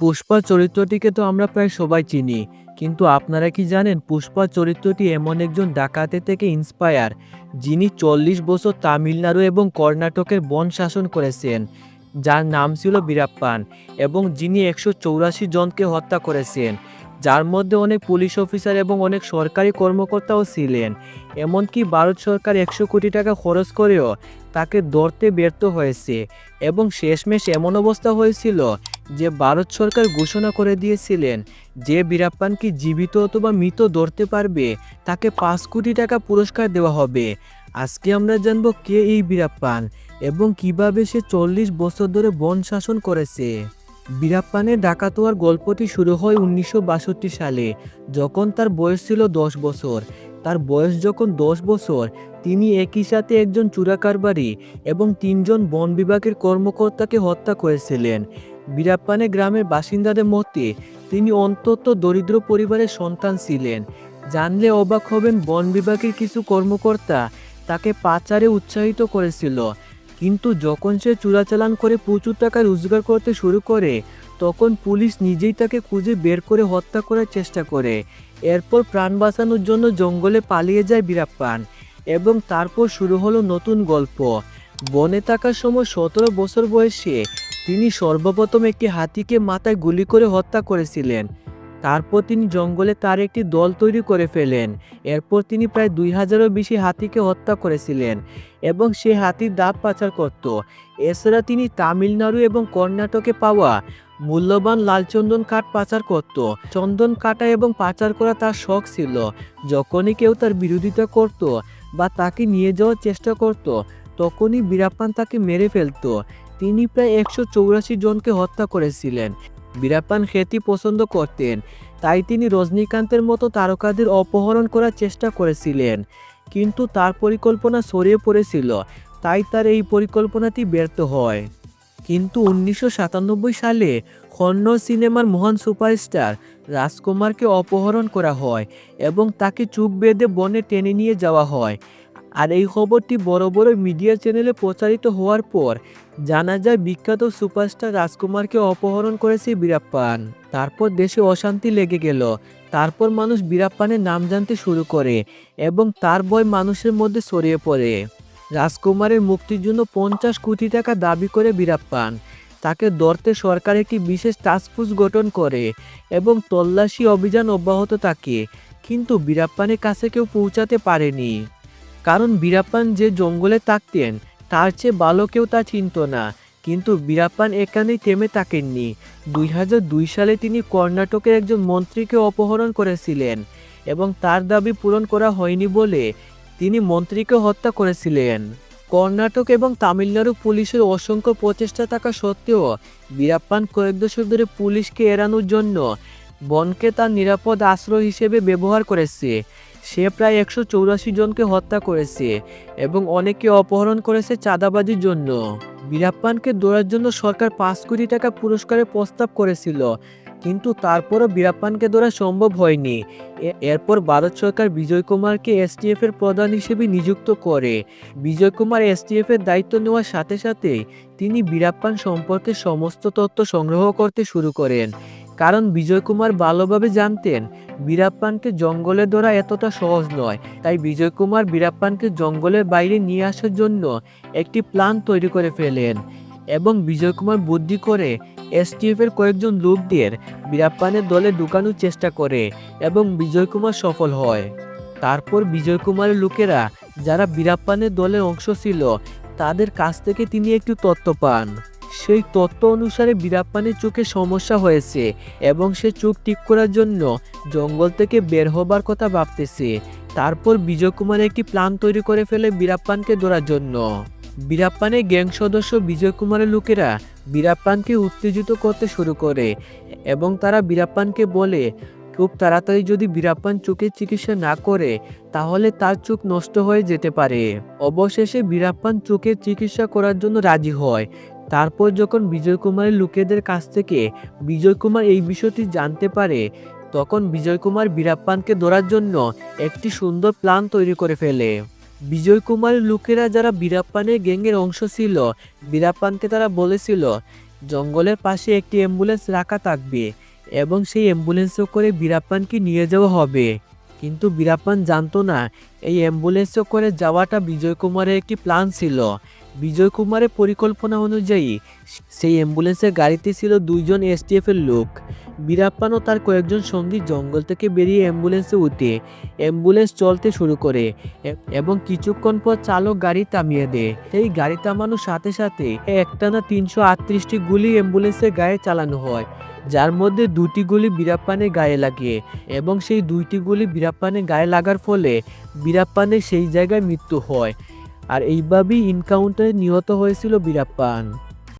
পুষ্পা চরিত্রটিকে তো আমরা প্রায় সবাই চিনি, কিন্তু আপনারা কি জানেন পুষ্পা চরিত্রটি এমন একজন ডাকাতে থেকে ইন্সপায়ার যিনি চল্লিশ বছর তামিলনাড়ু এবং কর্ণাটকের বন শাসন করেছেন, যার নাম ছিল বীরাপ্পান, এবং যিনি একশো চৌরাশি জনকে হত্যা করেছেন, যার মধ্যে অনেক পুলিশ অফিসার এবং অনেক সরকারি কর্মকর্তাও ছিলেন, এমনকি ভারত সরকার একশো কোটি টাকা খরচ করেও তাকে ধরতে ব্যর্থ হয়েছে, এবং শেষমেশ এমন অবস্থা হয়েছিল যে ভারত সরকার ঘোষণা করে দিয়েছিলেন যে বীরাপ্পানকে জীবিত অথবা মৃত ধরতে পারবে, তাকে পাঁচ কোটি টাকা পুরস্কার দেওয়া হবে। আজকে আমরা জানব কে এই বীরাপ্পান এবং কীভাবে সে চল্লিশ বছর ধরে বন শাসন করেছে। বীরাপ্পানের ডাকাতোয়ার গল্পটি শুরু হয় উনিশশো বাষট্টি সালে, যখন তার বয়স ছিল দশ বছর। তার বয়স যখন দশ বছর, তিনি একই সাথে একজন চুরাকারবারি এবং তিনজন বন বিভাগের কর্মকর্তাকে হত্যা করেছিলেন। বীরাপ্পানে গ্রামের বাসিন্দাদের মতে তিনি অন্তত দরিদ্র পরিবারের সন্তান ছিলেন। জানলে অবাক হবেন বন বিভাগের কিছু কর্মকর্তা তাকে পাচারে উৎসাহিত করেছিল। কিন্তু যখন সে চোরাচালান করে প্রচুর টাকা রোজগার করতে শুরু করে, তখন পুলিশ নিজেই তাকে খুঁজে বের করে হত্যা করার চেষ্টা করে। এরপর প্রাণ বাঁচানোর জন্য জঙ্গলে পালিয়ে যায় বীরাপ্পান এবং তারপর শুরু হলো নতুন গল্প। বনে থাকার সময় সতেরো বছর বয়সে তিনি সর্বপ্রথম একটি হাতিকে মাথায় গুলি করে হত্যা করেছিলেন। তারপর তিনি জঙ্গলে তার একটি দল তৈরি করে ফেলেন। এরপর তিনি প্রায় দুই হাজারও বেশি হাতিকে হত্যা করেছিলেন এবং সে হাতির দাঁত পাচার করত। এছাড়া তিনি তামিলনাড়ু এবং কর্ণাটকে পাওয়া মূল্যবান লালচন্দন কাঠ পাচার করত। চন্দন কাটা এবং পাচার করা তার শখ ছিল। যখনই কেউ তার বিরোধিতা করত বা তাকে নিয়ে যাওয়ার চেষ্টা করত, তখনই বীরাপ্পান তাকে মেরে ফেলত। তিনি প্রায় একশো চৌরাশি জনকে হত্যা করেছিলেন। বীরাপ্পান খ্যাতি পছন্দ করতেন, তাই তিনি রজনীকান্তের মতো তারকাদের অপহরণ করার চেষ্টা করেছিলেন। কিন্তু তার পরিকল্পনা ছড়িয়ে পড়েছিল, তাই তার এই পরিকল্পনাটি ব্যর্থ হয়। কিন্তু উনিশশো সাতানব্বই সালে কন্নড় সিনেমার মহান সুপারস্টার রাজকুমারকে অপহরণ করা হয় এবং তাকে চুপ বেঁধে বনে টেনে নিয়ে যাওয়া হয়। আর এই খবরটি বড় বড় মিডিয়া চ্যানেলে প্রচারিত হওয়ার পর জানা যায় বিখ্যাত সুপারস্টার রাজকুমারকে অপহরণ করেছে বীরাপ্পান। তারপর দেশে অশান্তি লেগে গেল। তারপর মানুষ বীরাপ্পানের নাম জানতে শুরু করে এবং তার বয় মানুষের মধ্যে ছড়িয়ে পড়ে। রাজকুমারের মুক্তির জন্য পঞ্চাশ কোটি টাকা দাবি করে বীরাপ্পান। তাকে ধরতে সরকার একটি বিশেষ টাস্কফোর্স গঠন করে এবং তল্লাশি অভিযান অব্যাহত থাকে। কিন্তু বীরাপ্পানের কাছে কেউ পৌঁছাতে পারেনি। কারণ বীরাপ্পান যে জঙ্গলে থাকতেন, তার চেয়ে ভালো কেউ তা চিনত না। কিন্তু বীরাপ্পান এখানেই থেমে থাকেননি। দুই দুই সালে তিনি কর্ণাটকের একজন মন্ত্রীকে অপহরণ করেছিলেন এবং তার দাবি পূরণ করা হয়নি বলে তিনি মন্ত্রীকে হত্যা করেছিলেন। কর্ণাটক এবং তামিলনাড়ু পুলিশের অসংখ্য প্রচেষ্টা থাকা সত্ত্বেও বীরাপ্পান কয়েক দশক ধরে পুলিশকে এড়ানোর জন্য বনকে তার নিরাপদ আশ্রয় হিসেবে ব্যবহার করেছে। সে প্রায় একশো চৌরাশি জনকে হত্যা করেছে এবং অনেকে অপহরণ করেছে চাঁদাবাজির জন্য। বীরাপ্পানকে দৌড়ার জন্য সরকার পাঁচ কোটি টাকা পুরস্কারের প্রস্তাব করেছিল, কিন্তু তারপরও বীরাপ্পানকে ধরা সম্ভব হয়নি। এরপর ভারত সরকার বিজয় কুমারকে এসটিএফ এর প্রধান হিসেবে নিযুক্ত করে। বিজয় কুমার এসটিএফ এর দায়িত্ব নেওয়ার সাথে সাথে তিনি বীরাপ্পান সম্পর্কে সমস্ত তথ্য সংগ্রহ করতে শুরু করেন। কারণ বিজয় কুমার ভালোভাবে জানতেন, বীরাপ্পানকে জঙ্গলে ধরা এতটা সহজ নয়। তাই বিজয় কুমার বীরাপ্পানকে জঙ্গলের বাইরে নিয়ে আসার জন্য একটি প্ল্যান তৈরি করে ফেলেন এবং বিজয় কুমার বুদ্ধি করে এসটিএফ এর কয়েকজন লোকদের বীরাপ্পানের দলে ঢুকানোর চেষ্টা করে এবং বিজয় কুমার সফল হয়। তারপর বিজয় কুমারের লোকেরা যারা বীরাপ্পানের দলের অংশ ছিল, তাদের কাছ থেকে তিনি একটু তথ্য পান। সেই তত্ত্ব অনুসারে বীরাপ্পানের চোখে সমস্যা হয়েছে এবং সে চোখ ঠিক করার জন্য জঙ্গল থেকে বের হবার কথা ভাবতেছে। তারপর বিজয় কুমার একটি প্ল্যান তৈরি করে ফেলে বীরাপ্পানকে ধরার জন্য। বীরাপ্পানের গ্যাং সদস্য বিজয় কুমারের লোকেরা বীরাপ্পানকে উত্তেজিত করতে শুরু করে এবং তারা বীরাপ্পানকে বলে, খুব তাড়াতাড়ি যদি বীরাপ্পান চোখের চিকিৎসা না করে, তাহলে তার চোখ নষ্ট হয়ে যেতে পারে। অবশেষে বীরাপ্পান চোখের চিকিৎসা করার জন্য রাজি হয়। তারপর যখন বিজয় কুমারের লোকেদের কাছ থেকে বিজয় কুমার এই বিষয়টি জানতে পারে, তখন বিজয় কুমার বীরাপ্পানকে ধরার জন্য একটি সুন্দর প্ল্যান তৈরি করে ফেলে। বিজয় কুমারের লোকেরা যারা বীরাপ্পানের গ্যাংয়ের অংশ ছিল, বীরাপ্পানকে তারা বলেছিল, জঙ্গলের পাশে একটি অ্যাম্বুলেন্স রাখা থাকবে এবং সেই অ্যাম্বুলেন্সে করে বীরাপ্পানকে নিয়ে যাওয়া হবে। কিন্তু বীরাপ্পান জানতো না, এই অ্যাম্বুলেন্সে করে যাওয়াটা বিজয় কুমারের একটি প্ল্যান ছিল। বিজয় কুমারের পরিকল্পনা অনুযায়ী, সেই অ্যাম্বুলেন্সের গাড়িতে ছিল দুইজন এসটিএফ এর লোক। বীরাপ্পান ও তার কয়েকজন সঙ্গী জঙ্গল থেকে বেরিয়ে অ্যাম্বুলেন্সে উঠে অ্যাম্বুলেন্স চলতে শুরু করে এবং কিছুক্ষণ পর চালক গাড়ি থামিয়ে দেয়। সেই গাড়ি থামানোর সাথে সাথে একটানা তিনশো আটত্রিশটি গুলি অ্যাম্বুলেন্সের গায়ে চালানো হয়, যার মধ্যে দুটি গুলি বীরাপ্পানের গায়ে লাগে এবং সেই দুইটি গুলি বীরাপ্পানের গায়ে লাগার ফলে বীরাপ্পানের সেই জায়গায় মৃত্যু হয়। আর এইভাবেই ইনকাউন্টারে নিহত হয়েছিল বীরাপ্পান।